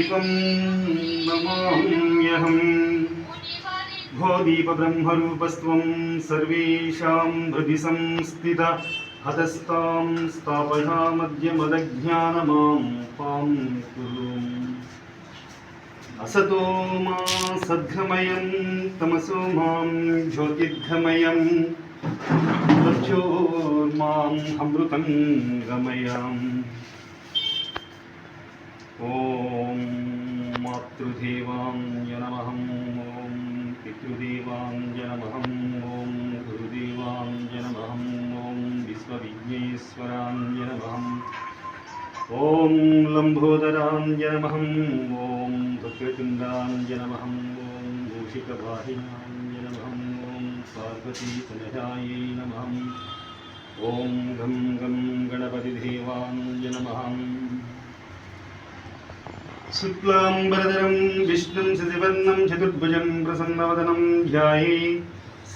दीपं नमाम्यहम् भो सर्वेषां हृदि संस्थित। हतस्तां स्थापयामद्यमदज्ञानमां पां कुरु असतो मा सद्गमयं तमसो माँ ज्योतिर्गमयं मृत्योर्माम् अमृतं गमयम् ॐ मातृदेवाञ्ज ओं ॐ पितृदेवाञ्ज नमहं ओं गुरुदेवाञ्ज ओं ॐ ओं नमहम् ॐ लम्भोदराञ्ज नमहं ॐ भद्रचुण्डाञ्ज नमहं ॐ मूषिकवाहिनाञ्ज नमहं ॐ पार्वतीतनयायै नमहम् ॐ गं गं गणपतिदेवाञ्ज शुक्लाम्बरधरं, विष्णुं शशिवर्णं, चतुर्भुजं प्रसन्नवदनं ध्याये।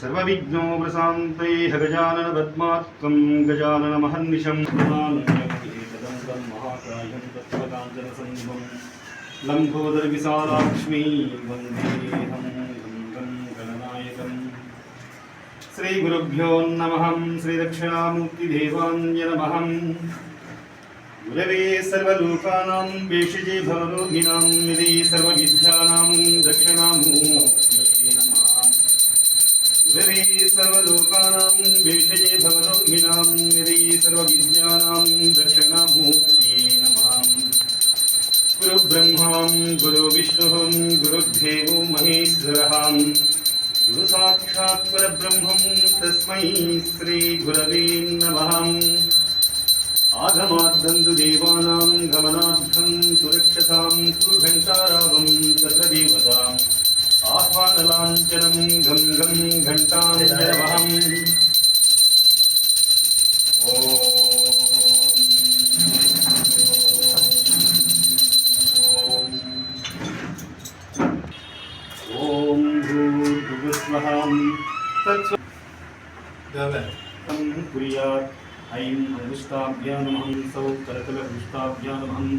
सर्वविघ्नोपशान्तये गजाननपद्मात्कं गजाननमहर्निशं महाकायं तत्त्वकाञ्चनसङ्गं लम्बोदरविशालाक्ष्मी वन्देऽहं गणनायकम्। श्रीगुरुभ्यो नमः नमः गुरवे सर्वलोकानां वेषजे भवरोगिणां निधि सर्वविद्यानां दक्षिणामूर्तये नमः। गुरवे सर्वलोकानां वेषजे भवरोगिणां निधि सर्वविद्यानां दक्षिणामूर्तये नमः। गुरुब्रह्मां गुरुविष्णुः गुरुदेवो महेश्वरः। गुरुसाक्षात् परब्रह्मं तस्मै श्रीगुरवे सर्वदेवताम्। आह्वानलाञ्चनम् घं घं घण्टाञ्जनमहम् ॐ भूर्भुवस्वहं तत्स्व कुर्यात्। ऐं अनुष्ठाभ्यानमहं सौ करतलपुष्टाभ्यानमहम्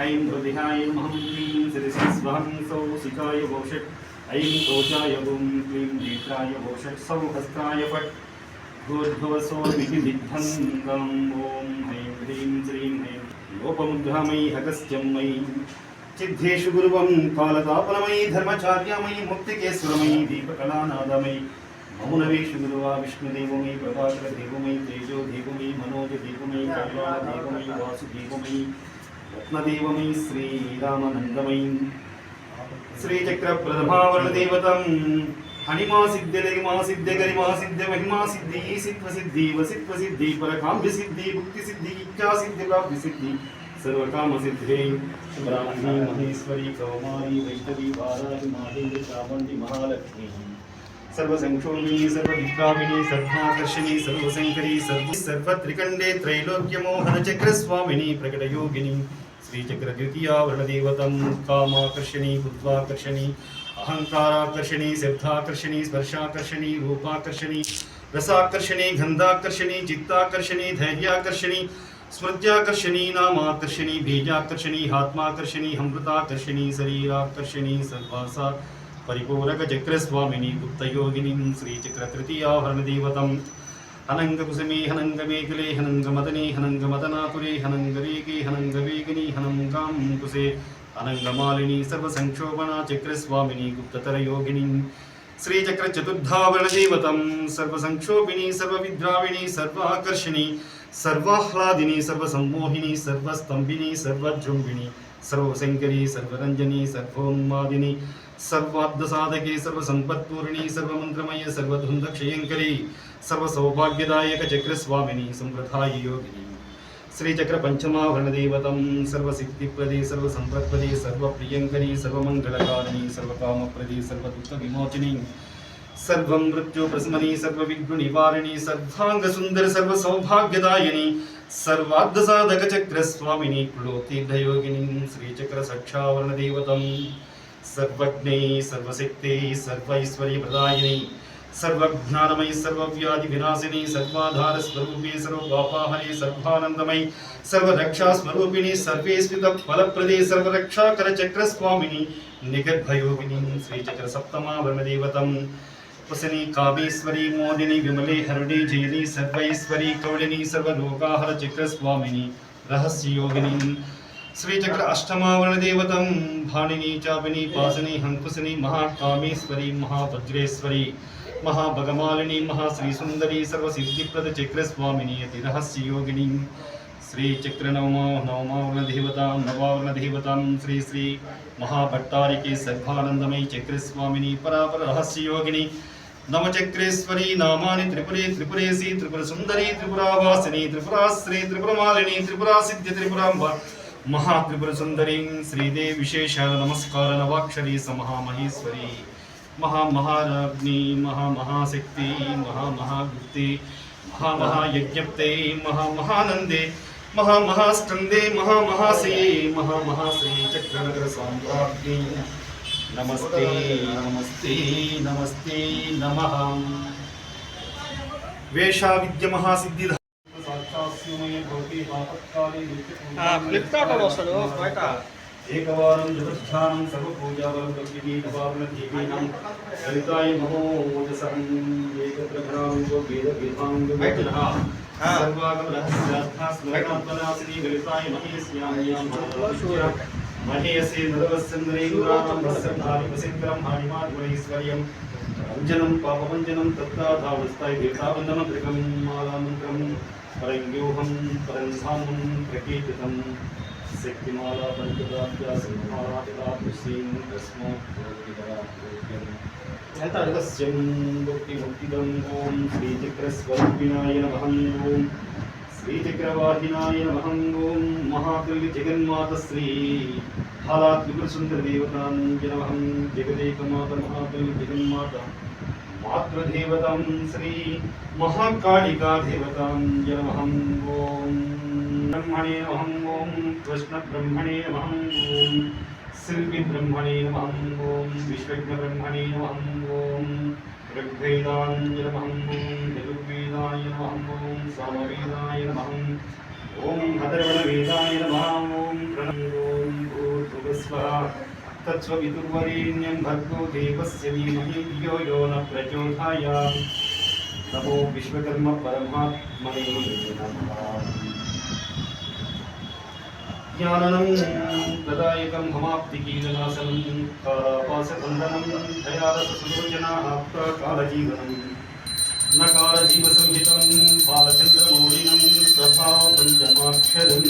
ऐं हृदिहाय हं क्लीं शिरसिस्वहं सौ शिखाय वोषट्, ऐं कोशाय गुं क्लीं नेत्राय वोषट् सौ हस्ताय फट् गोर्भवसोर्विधिदिग्धङ्गम् ॐ ऐं ह्रीं श्रीं ऐं लोपमुद्रामयि हगस्त्यं मयि। सिद्धेषु गुरुवं कालतापलमयि धर्मचार्यामयि, मुक्तिकेश्वरमयि, दीपकलानादमयि। मौनवेषु गुरुवा, विष्णुदेवमयि प्रभाकरदेवमयि तेजो देवमयि, मनोज देवमयि कल्याणदेवमयि वासुदेवमयि। రత్నదేవమై శ్రీరామనందమై. శ్రీచక్రప్రభావరదేవతం. హనిమా సిద్ధి గరిమా సిద్ధి గరిమా సిద్ధి మహిమా సిద్ధి సిత్వ సిద్ధి వసిత్వ సిద్ధి పరకాంభ్య సిద్ధి భుక్తి సిద్ధి ఇచ్చా సిద్ధి ప్రాప్తి సిద్ధి సర్వకామ సిద్ధి బ్రాహ్మణి మహేశ్వరి కౌమారి వైష్ణవి వారాహి మహేంద్ర చాముండి మహాలక్ష్మి. సర్వసంక్షోభి సర్వవిక్రామిణి సర్వాకర్షిణి సర్వశంకరి సర్వ సర్వత్రికండే త్రైలోక్యమోహన చక్రస్వామిని ప్రకటయోగిని. श्रीचक्रद्वितीयावरणदेवतं कामाकर्षणी बुद्ध्वाकर्षणी अहङ्काराकर्षणी, शब्दाकर्षिणी, स्पर्शाकर्षणी, रूपाकर्षिणी, रसाकर्षणी, गन्धाकर्षणी, चित्ताकर्षिणी, धैर्याकर्षणी, स्मृत्याकर्षिणी, नामाकर्षिणी, बीजाकर्षणी आत्माकर्षणी अमृताकर्षिणी, शरीराकर्षणी, सर्वासा परिपूरकचक्रस्वामिनी, गुप्तयोगिनीं श्रीचक्रतृतीयाभरणदेवतम् హనంగకుసుమే హనంగమేఖలే హనంగమదనే హనంగమదనాతురే హనంగరేగే హనంగవేగిని హనంగాం కుసే అనంగమాలిని సర్వసంక్షోభనా చక్రస్వామిని గుప్తతరయోగిని శ్రీచక్ర చతుర్థావరణదేవతం సర్వసంక్షోభిని సర్వవిద్రావిణి సర్వాకర్షిణి సర్వాహ్లాదిని సర్వసమ్మోహిని సర్వస్తంభిని సర్వజృంభిణి సర్వశంకరి సర్వరంజని సర్వోన్మాదిని सर्वाब्धसाधके सर्वसम्पत्पूर्णी सर्वमन्त्रमये सर्वधुन्दक्षयङ्करी सर्वसौभाग्यदायकचक्रस्वामिनी सम्प्रथाय योगिनी श्रीचक्रपञ्चमाभरणदेवतं सर्वसिद्धिप्रदे सर्वसम्पत्प्रदे सर्वप्रियङ्करी सर्वमङ्गलकारिणी सर्वकामप्रदे सर्वदुःखविमोचिनी सर्वं मृत्युप्रस्मनि सर्वविघ्ननिवारिणि सर्वाङ्गसुन्दर सर्वसौभाग्यदायिनि सर्वार्धसाधकचक्रस्वामिनि कुलोतीर्थयोगिनीं श्रीचक्रसक्षावरणदेवतम् సర్వజ్ఞై సర్వశక్తి సర్వైశ్వర్య ప్రదాయిని సర్వజ్ఞానమై సర్వవ్యాధి వినాశిని సర్వాధార స్వరూపి సర్వపాపహరి సర్వానందమై సర్వరక్షా స్వరూపిణి సర్వేస్మిత ఫలప్రదే సర్వరక్షాకర చక్ర స్వామిని నిగర్భయోగిని శ్రీచక్ర సప్తమా బ్రహ్మదేవతం వసని కామేశ్వరి మోదిని విమలే హరుడి జయని సర్వైశ్వరి కౌళిని సర్వలోకాహర చక్ర స్వామిని రహస్యయోగిని శ్రీచక్ర అష్టమావరణ దేవతం భాణిని చాపిని పాసిని హంకుశని మహాకామేశ్వరి మహాభద్రేశ్వరి మహాభగమాలిని మహాశ్రీసుందరి సర్వసిద్ధిప్రద చక్రస్వామిని అతి రహస్యయోగిని. శ్రీచక్ర నవమ నవమావరణ దేవతాం నవావరణ దేవతాం శ్రీ శ్రీ మహాభట్టారికి సర్వానందమై చక్రస్వామిని పరాపర రహస్యయోగిని. నవచక్రేశ్వరి నామాని త్రిపురే త్రిపురేసి త్రిపుర సుందరి త్రిపురావాసిని త్రిపురాశ్రీ త్రిపురమాలిని త్రిపురా సిద్ధి త్రిపురాంబ మహా సుందరి శ్రీదేవి విశేష నమస్కార నవాక్షరి సమహామహేశ్వరి మహామహారాజ్ఞి మహామహాశక్తి మహామహాగుప్తి మహామహాయజ్ఞప్తే మహామహానందే మహామహాస్కందే మహామహాసే మహామహాశ్రీ చక్రనగర సామ్రాజ్ఞి. నమస్తే నమస్తే నమస్తే నమ. వేషా విద్య మహాసిద్ధి ఫ్లిప్కార్ట్ వాడు వస్తాడు బయట ఏకవారం చతుర్థానం సర్వపూజావరం ప్రతిదీనవారుణదీపీనం లలితాయ మహోజసం ఏకగ్రహణాంగో వేద విద్వాంగో బయట ఆ. సర్వాగమ రహస్యార్థా స్మరణాత్మనాసిని లలితాయ మహేశ్యామ్యాం మహోజస్య మహేయసే నరవస్సంద్రేంద్రాణం వస్సంధారి వసింద్రం హానిమాత్మైశ్వర్యం అంజనం పాపవంజనం తత్తాధావస్తాయి దేవతావందమంత్రికం మాలామంత్రం పరంగ్యూహం పరంధామం ప్రకీర్తితం శక్తిమాలా పంచదాభ్యాసమారాధిలాపుష్యీం తస్మాత్ ఎంత భక్తిముక్తిదం ఓం శ్రీచక్రస్వరూపిణాయ నమః ఓం శ్రీచక్రవాహినాయ నమహం ఓం మహాకవి జగన్మాత శ్రీ హాలాత్రిపురసుందరదేవతాంజ నమః జగదేకమాత మహాకవి జగన్మాత मातृदेवतां श्री महाकालिकादेवतां जलमहम् ॐ ब्रह्मणे अहम् ॐ कृष्णब्रह्मणे अहम् ॐ शिल्पिब्रह्मणे अहम् ॐ विश्वज्ञब्रह्मणे अहम् ॐ ऋग्वेदाञ्जलमहम् ॐ यजुर्वेदाय नमः। ॐ सामवेदाय नमः। ॐ हतर्वणवेदाय नमः। ॐ प्रणम् ॐ भूर्भुवस्वः तत्स्वपितुर्वरेण्यं भर्गो देवस्य धीमहि धियो यो न विश्वकर्म परमात्मने ज्ञाननं कारापासबन्धनं नकारजीवसंहितं बालचन्द्रमौलिनं प्रभापञ्चमाक्षरं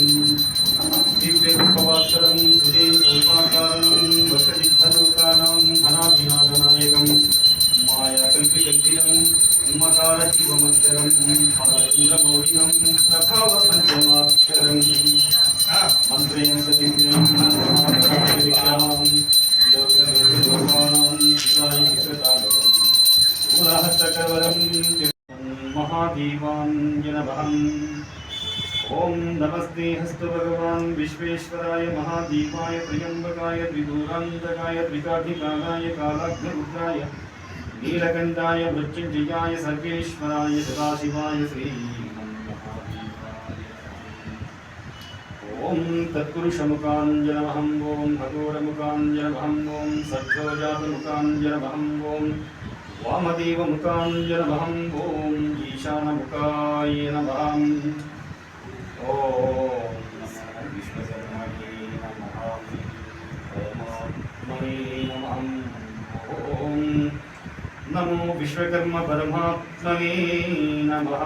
स्वस्तिग्धलोकानां धनाभिनादनायकं मायाकल्पिकल्पितं मकारशिवमक्षरं फलन्द्रमौलिनं प्रभावपञ्चमाक्षरं मन्त्रेण सतिन्द्रियं लोकलोकानां ॐ नमस्ते हस्तभगवन् ॐ विश्वेश्वराय, महादीपाय, त्र्यम्बकाय, त्रिदूरान्तकाय त्रिकाधिकालाय कालाग्निरुद्राय, नीलकण्ठाय, मृत्युञ्जयाय सर्वेश्वराय सदाशिवाय श्री ॐ तत्पुरुषमुकाञ्जनमहं ॐ भगोरमुकाञ्जनमहं ॐ सद्योजातमुकाञ्जनमहं ॐ वामदेवमुकाञ्जनमहं ॐ ईशानमुकाय नमः। ॐ నమో విశ్వకర్మ పరమాత్మనే నమః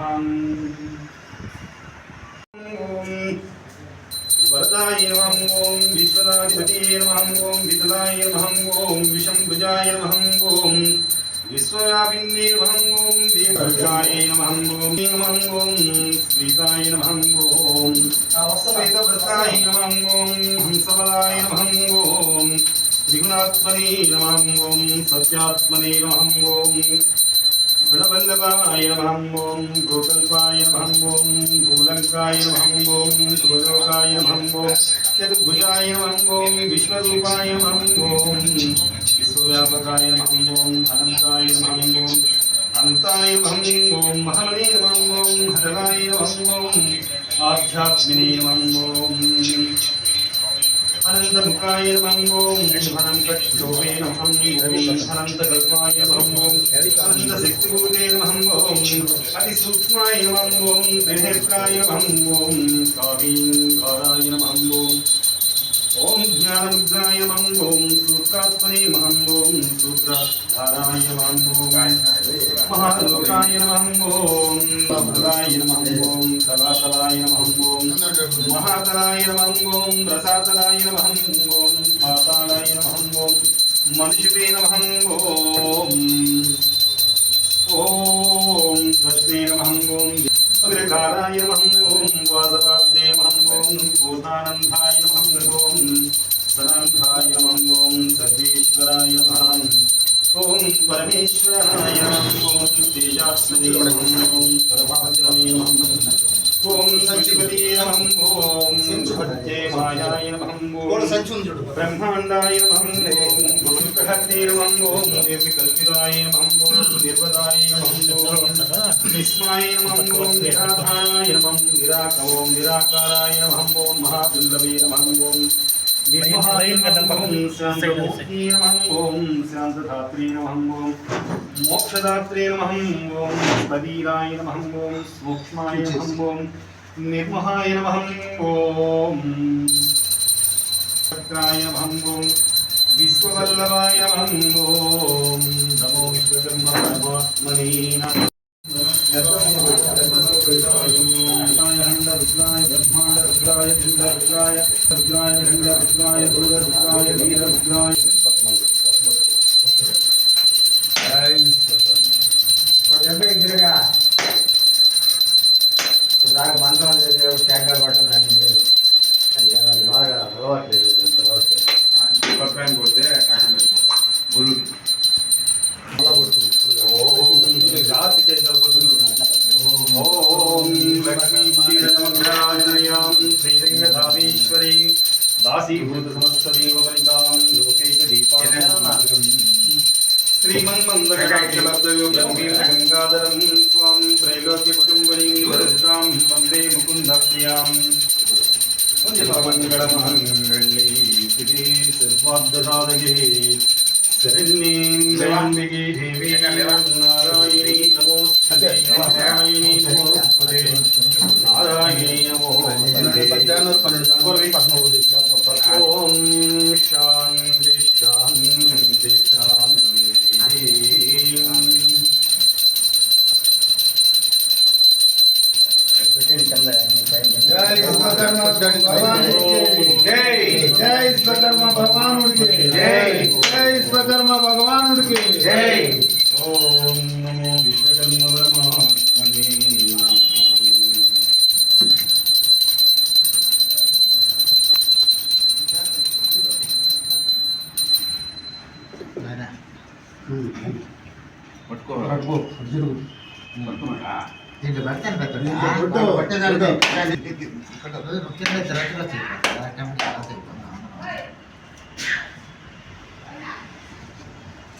వరదాయ నమః ఓం విశ్వనాధిపతియే నమః ఓం వితలాయ నమః ఓం విశంభుజాయ నమః ఓం విశ్వవ్యాపిన్యే నమః ఓం దేవర్షాయ నమః ఓం నమః ఓం శ్రీతాయ నమః ఓం శ్వేతవ్రతాయ నమః ఓం హంసవదాయ నమః ఓం त्रिगुणात्मने नमः ॐ सत्यात्मने नमः ॐ गुणवल्लभाय नमः ॐ गोकल्पाय नमः ॐ गोलङ्काय नमः ॐ गोलोकाय ॐ चतुर्भुजाय ॐ विश्वरूपाय ॐ विश्वव्यापकाय नमः ॐ अनन्ताय नमः ॐ अनन्ताय नमः ॐ महमने नमः ॐ ॐ आध्यात्मिने ॐ अनंतम काय मंगोम निष्फलम कच्छोवेन हम अनंत कल्पाय मंगोम अनंत सिक्तिभूतेन मंगोम अति सूक्ष्माय मंगोम ओम ज्ञानमुद्राय मंगो ओं सूत्रात्मने महं ॐ महालोकाय महं ॐ बभुराय सलासलाय ॐ महातलाय महं रसातलाय महं पातालाय महं ॐ मनुष्ये ओम ॐ ॐ स्वस्ते नमः ॐ अग्रकाराय महं सनाथाय ओं सर्वेश्वराय भां ॐ परमेश्वराय ॐ परमात्मने ॐ प्रभातमे ॐ सचिवदीयं ॐ भट्टे मायाय भं ॐ ब्रह्माण्डाय भं ॐ गुरुकहतेर्वं ॐ निर्विकल्पिताय भं ॐ निर्वदाय भं ॐ विस्माय भं ॐ निराधाराय भं निराकाराय भं ॐ महादुर्लभे भं ॐ ओम शांतधात्री नम ओम मोक्षदात्रे नम ओम बदीराय नम ओम सूक्ष्माय नम ओम निर्महाय नम ओम चक्राय नम ओम विश्ववल्लभाय नम ओम नमो विश्वकर्मा नमः ఇంద్ర రుద్రాయ రుద్రాయ ఇంద్ర రుద్రాయ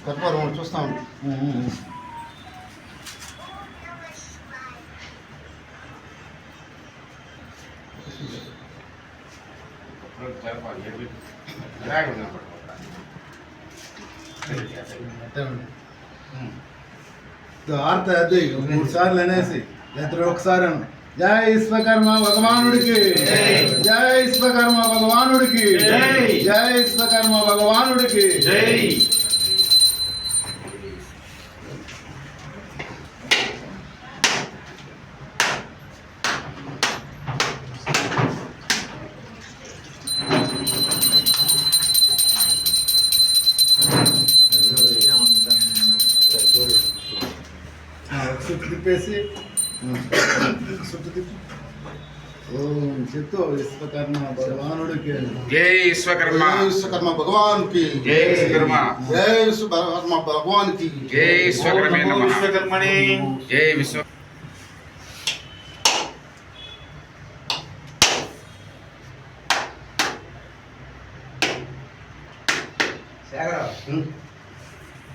కర్పూరం చూస్తాం ఆర్త అది మూడు సార్లు అనేసి ఇద్దరు ఒకసారి అను. జై విశ్వకర్మ భగవానుడికి. జై. విశ్వకర్మ భగవానుడికి. జై. జై విశ్వకర్మ భగవానుడికి. జై.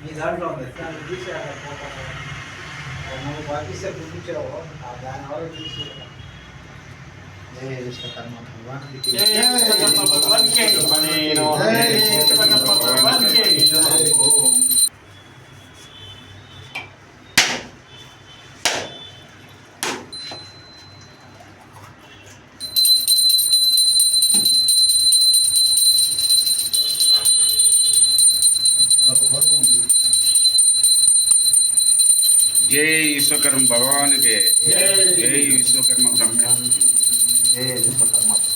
మీ దాంట్లో ఉంది. దాన్ని తీసి అక్కడ పోతాను. నువ్వు పాటిస్తే చూపించావు. ఆ దాని వరకు చూసి जय विश्वकर्मा भगवान विश्वकर्म भगवान के। जय विश्वकर्मा ब्रह्म। 哎，你把它。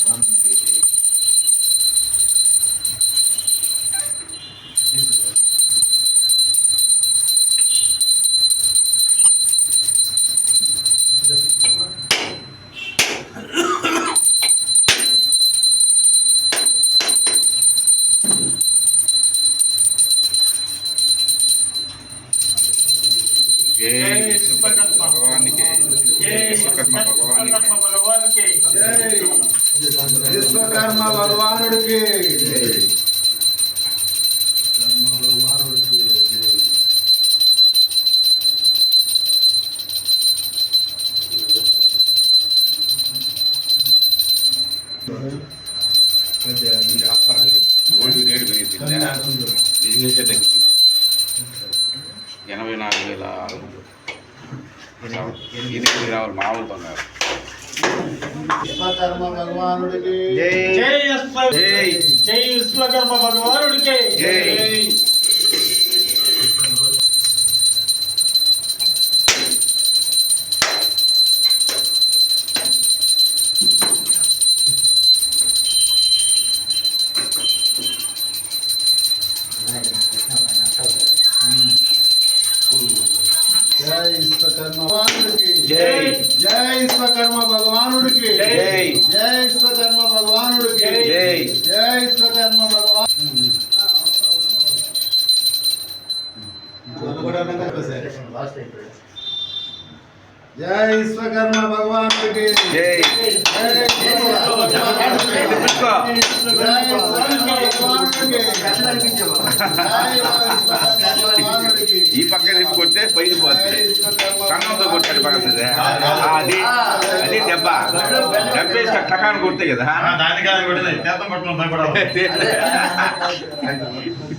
విశ్వకర్మ భగవానుడికి జై. జై విశ్వకర్మ భగవానుడికి జై. జై విశ్వకర్మ భగవానుడికి జై. జై విశ్వకర్మ భగవాన్ లాస్ట్ అయిపోయాడు జై విశ్వకర్మ భగవానుడికి జై. ఈ పక్క తిప్పి కొడితే పైకి పోతుంది. కన్నంతో కొట్టాడు పడుతుంది అది. అది దెబ్బ. దెబ్బేసి టకాన్ని కొడితే కదా.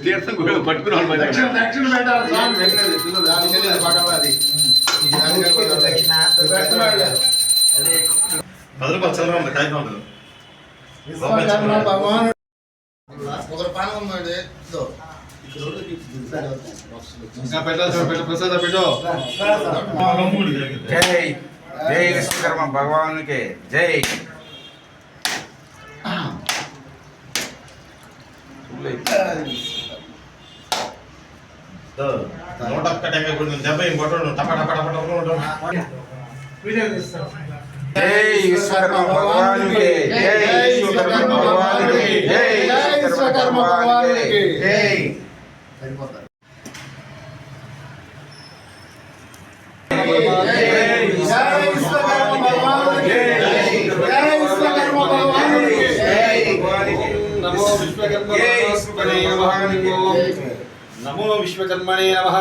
తీర్థం కూడా. దక్షిణ. దక్షిణ పెట్టాలి స్వామి వెంకటేశ్వర పిల్లలు దానికి వెళ్ళి పక్కన అది ఇది దానికి వెళ్ళి దక్షిణ పెట్టమన్నాడు. అదే ఒకరు పానం ఉన్నాడు ఇదో. జై జై విశ్వకర్మ భగవానునికి జై. నూట ఒక్క దెబ్బ ఏం కొట్టడు? టప టప టప టప కొట్టడు. जय विश्वकर्मा भगवान की जय विश्वकर्मा भगवान की जय विश्वकर्मा भगवान की जय नमो विश्वकर्मणे नमः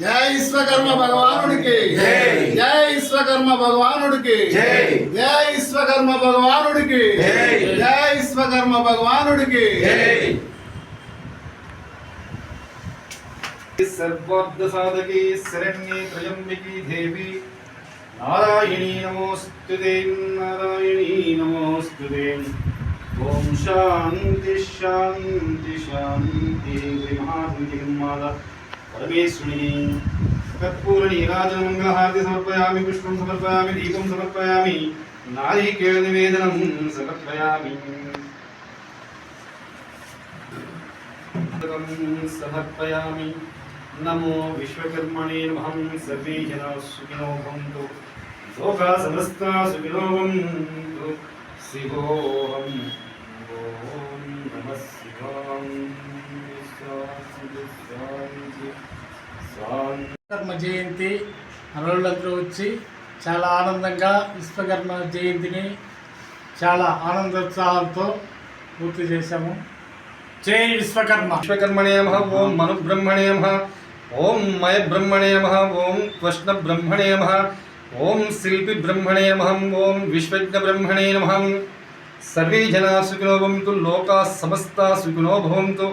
జై విశ్వకర్మ భగవానుడికి. జై. విశ్వకర్మ భగవానుడికి. జై. విశ్వకర్మ భగవానుడికి. జై. విశ్వకర్మ భగవానుడికి. సర్వార్థ సాధకే శరణ్యే త్రయంబికి దేవి. నారాయణీ నమోస్తుతే నారాయణీ నమోస్తుతే ఓం శాంతి శాంతి శాంతి. పరమేశ్వరిని परमेश्वरी तत्पूर्णीराजमङ्गलहारति समर्पयामि, पुष्पं समर्पयामि, दीपं समर्पयामि, नारिकेलनिवेदनं समर्पयामि। समर्पयामि। नमो विश्वकर्मणे नमः। सर्वे जनाः सुखिनो भवन्तु। लोका समस्ता सुखिनो भवन्तु। शिवोऽहं, ॐ नमः शिवाय। విశ్వకర్మ జయంతి అరవులందరూ వచ్చి చాలా ఆనందంగా విశ్వకర్మ జయంతిని చాలా ఆనందోత్సాహంతో పూర్తి చేశాము. జై విశ్వకర్మ. విశ్వకర్మణే నమః ఓం మను బ్రహ్మణే నమః ఓం మయ బ్రహ్మణే నమ ఓం కృష్ణ బ్రహ్మణే నమ ఓం శిల్పి బ్రహ్మణే నమ ఓం విశ్వజ్ఞ బ్రహ్మణే నమ. సర్వే జనా సుఖినో భవంతు లోకా సమస్త సుఖినో భవంతు.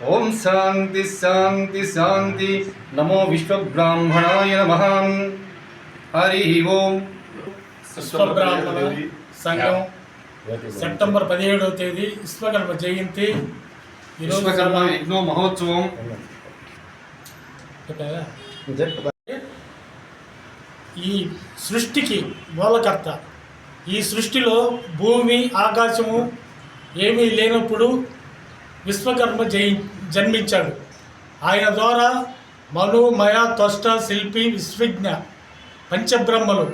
ఓం శాంతి శాంతి శాంతి నమో విశ్వబ్రాహ్మణాయ నమ. హరి ఓం. విశ్వబ్రాహ్మణ సంఘం సెప్టెంబర్ పదిహేడవ తేదీ విశ్వకర్మ జయంతి. విశ్వకర్మ యజ్ఞో మహోత్సవం? ఈ సృష్టికి మూలకర్త. ఈ సృష్టిలో భూమి ఆకాశము ఏమీ లేనప్పుడు విశ్వకర్మ జయి జన్మించాడు. ఆయన ద్వారా మను మయ త్వష్ట శిల్పి విశ్వజ్ఞ పంచబ్రహ్మలు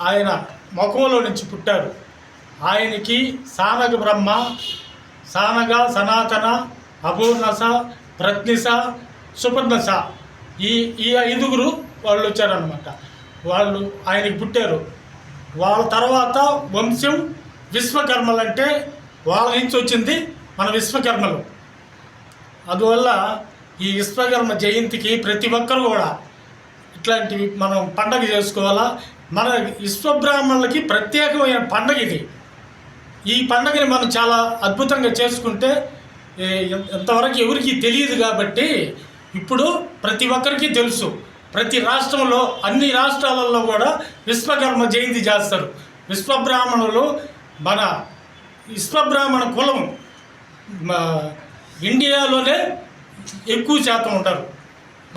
ఆయన ముఖంలో నుంచి పుట్టారు. ఆయనకి సానగ బ్రహ్మ సానగ సనాతన అభూర్ణస ప్రజ్ఞిస సుపర్ణస ఈ ఈ ఐదుగురు వాళ్ళు వచ్చారనమాట వాళ్ళు ఆయనకి పుట్టారు. వాళ్ళ తర్వాత వంశం విశ్వకర్మలంటే వాళ్ళ నుంచి వచ్చింది మన విశ్వకర్మలు. అందువల్ల ఈ విశ్వకర్మ జయంతికి ప్రతి ఒక్కరు కూడా ఇట్లాంటివి మనం పండగ చేసుకోవాలా? మన విశ్వబ్రాహ్మణులకి ప్రత్యేకమైన పండగ ఇది. ఈ పండగని మనం చాలా అద్భుతంగా చేసుకుంటే ఇంతవరకు ఎంతవరకు ఎవరికి తెలియదు కాబట్టి ఇప్పుడు ప్రతి ఒక్కరికి తెలుసు. ప్రతి రాష్ట్రంలో అన్ని రాష్ట్రాలలో కూడా విశ్వకర్మ జయంతి చేస్తారు. విశ్వబ్రాహ్మణులు మన విశ్వబ్రాహ్మణ కులం మా ఇండియాలోనే ఎక్కువ శాతం ఉంటారు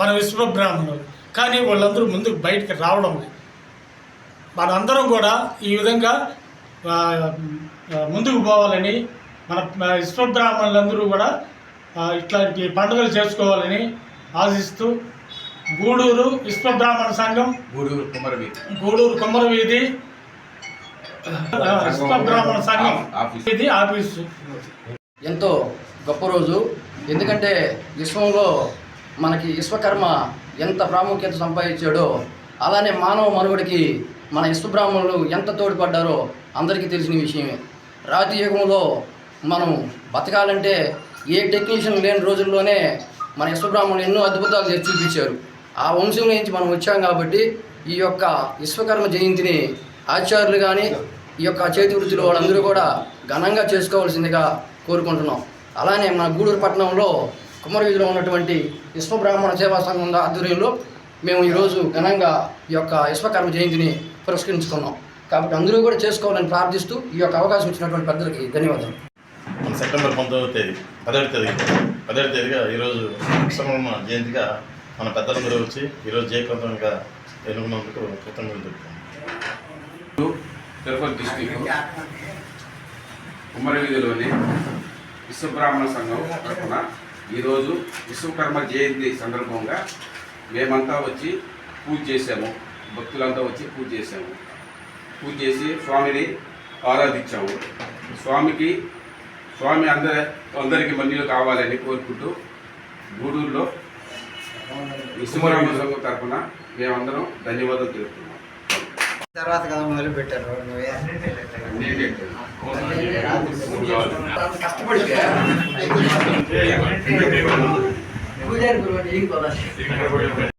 మన విశ్వబ్రాహ్మణులు కానీ వాళ్ళందరూ ముందుకు బయటకు రావడం లేదు. మనందరం కూడా ఈ విధంగా ముందుకు పోవాలని మన మన విశ్వబ్రాహ్మణులందరూ కూడా ఇట్లాంటి పండుగలు చేసుకోవాలని ఆశిస్తూ గూడూరు విశ్వబ్రాహ్మణ సంఘం గూడూరు కుమరవీధి గూడూరు కొమ్మరవీధి ఆ, విశ్వబ్రాహ్మణ సంఘం ఆఫీస్. ఇది ఆఫీసు. ఎంతో గొప్ప రోజు. ఎందుకంటే విశ్వంలో మనకి విశ్వకర్మ ఎంత ప్రాముఖ్యత సంపాదించాడో అలానే మానవ మనుగడికి మన విశ్వబ్రాహ్మణులు ఎంత తోడ్పడ్డారో అందరికీ తెలిసిన విషయమే. రాతి యుగంలో మనం బతకాలంటే ఏ టెక్నీషియన్ లేని రోజుల్లోనే మన విశ్వబ్రాహ్మణులు ఎన్నో అద్భుతాలు చేసి చూపించారు. ఆ వంశం నుంచి మనం వచ్చాం కాబట్టి ఈ యొక్క విశ్వకర్మ జయంతిని ఆచార్యులు కానీ ఈ యొక్క చేతి వృత్తిలో వాళ్ళందరూ కూడా ఘనంగా చేసుకోవాల్సిందిగా కోరుకుంటున్నాం. అలానే మన గూడూరు పట్టణంలో కుమరవీధిలో ఉన్నటువంటి విశ్వబ్రాహ్మణ సేవా సంఘం ఆధ్వర్యంలో మేము ఈరోజు ఘనంగా ఈ యొక్క విశ్వకర్మ జయంతిని పురస్కరించుకున్నాం. కాబట్టి అందరూ కూడా చేసుకోవాలని ప్రార్థిస్తూ ఈ యొక్క అవకాశం ఇచ్చినటువంటి పెద్దలకి ధన్యవాదాలు. మన సెప్టెంబర్ పంతొమ్మిదవ తేదీ పదిహేడు తేదీ పదిహేడు తేదీగా ఈరోజు విశ్వకర్మ జయంతిగా మన పెద్దలందరూ వచ్చి ఈరోజు జయప్రదంగా ఎన్నుకున్నందుకు కృతజ్ఞతలు తెలుపుతాం తిరుపతి డిస్టిక్ కుమ్మరవీధిలోని విశ్వబ్రాహ్మణ సంఘం తరఫున ఈరోజు విశ్వకర్మ జయంతి సందర్భంగా మేమంతా వచ్చి పూజ చేసాము భక్తులంతా వచ్చి పూజ చేసాము పూజ చేసి స్వామిని ఆరాధించాము. స్వామికి స్వామి అందరి అందరికి మందిలో కావాలని కోరుకుంటూ గూడూరులో విశ్వబ్రాహ్మణ సంఘం తరఫున మేమందరం ధన్యవాదాలు తెలుపుతున్నాం. తర్వాత కదా మొదలు పెట్టారు నువ్వే పూజారి గురువు ఏం